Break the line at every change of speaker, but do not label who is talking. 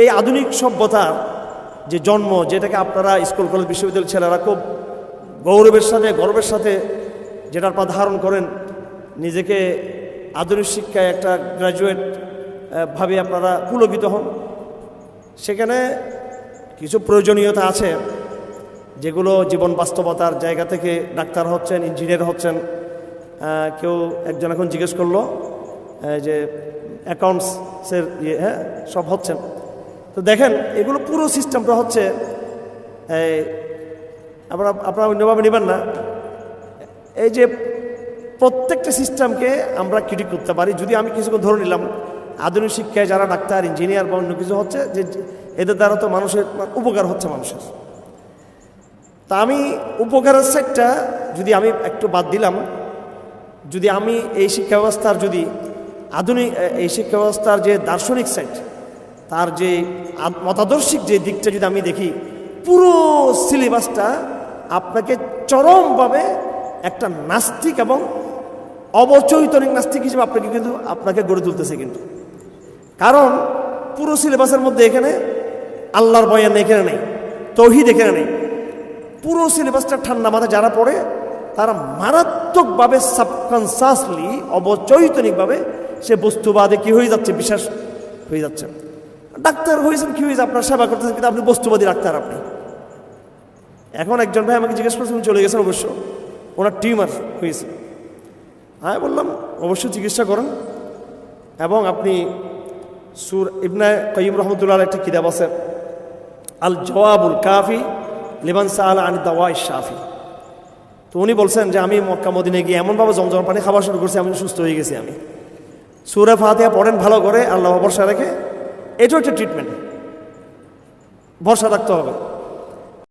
এই আধুনিক সভ্যতার যে জন্ম, যেটাকে আপনারা স্কুল, কলেজ, বিশ্ববিদ্যালয়ের ছেলেরা খুব গৌরবের সাথে, গর্বের সাথে যেটার পা ধারণ করেন, নিজেকে আধুনিক শিক্ষায় একটা গ্র্যাজুয়েট ভাবে আপনারা পুলকিত হন। সেখানে কিছু প্রয়োজনীয়তা আছে, যেগুলো জীবন বাস্তবতার জায়গা থেকে ডাক্তার হচ্ছেন, ইঞ্জিনিয়ার হচ্ছেন। কেউ একজন এখন জিজ্ঞেস করল যে অ্যাকাউন্টসের ইয়ে হ্যাঁ সব হচ্ছেন। তো দেখেন এগুলো পুরো সিস্টেমটা হচ্ছে এই, আপনারা আপনারা অন্যভাবে নেবেন না। এই যে প্রত্যেকটা সিস্টেমকে আমরা ক্রিটিক করতে পারি। যদি আমি কিছুক্ষণ ধরে নিলাম আধুনিক শিক্ষায় যারা ডাক্তার ইঞ্জিনিয়ার বা অন্য কিছু হচ্ছে যে এদের দ্বারা তো মানুষের উপকার হচ্ছে মানুষের। তা আমি উপকারের সাইডটা যদি আমি একটু বাদ দিলাম যদি আমি এই শিক্ষা ব্যবস্থার যদি আধুনিক এই শিক্ষা ব্যবস্থার যে দার্শনিক সাইড তার যে মতাদর্শিক যে দিকটা যদি আমি দেখি, পুরো সিলেবাসটা আপনাকে চরমভাবে একটা নাস্তিক এবং অবচৈতনিক নাস্তিক হিসেবে আপনাকে কিন্তু, আপনাকে গড়ে তুলতেছে কিন্তু। কারণ পুরো সিলেবাসের মধ্যে এখানে আল্লাহর বয়ান এখানে নেই, তৌহিদ এখানে নেই। পুরো সিলেবাসটা ঠান্ডা মাথায় যারা পড়ে, তারা মারাত্মকভাবে সাবকনসাসলি অবচৈতনিকভাবে সে বস্তুবাদে কি হয়ে যাচ্ছে, বিশ্বাস হয়ে যাচ্ছে। ডাক্তার হয়েছেন, কি হয়েছে? আপনার সেবা করতেছেন, কিন্তু আপনি বস্তুবাদী ডাক্তার আপনি। এখন একজন ভাই আমাকে জিজ্ঞেস করছেন চলে গেছেন অবশ্য। ওনার টিউমার হয়েছে। আমি বললাম, অবশ্যই চিকিৎসা করেন। এবং আপনি সুর ইবনা কয়িম রহমতুল্লাহ একটা কিতাব আছে আল জওয়াবুল কাফি লিবান সাল আনি দাওয়া শাফি। তো উনি বলছেন যে, আমি মক্কা মদিনে গিয়ে এমনভাবে জমজম পানি খাওয়া শুরু করছি, আমি সুস্থ হয়ে গেছি আমি। সুরে ফাতে পড়েন ভালো করে, আল্লাহ ভরসা রেখে এটাও একটা ট্রিটমেন্ট ভরসা রাখতে হবে।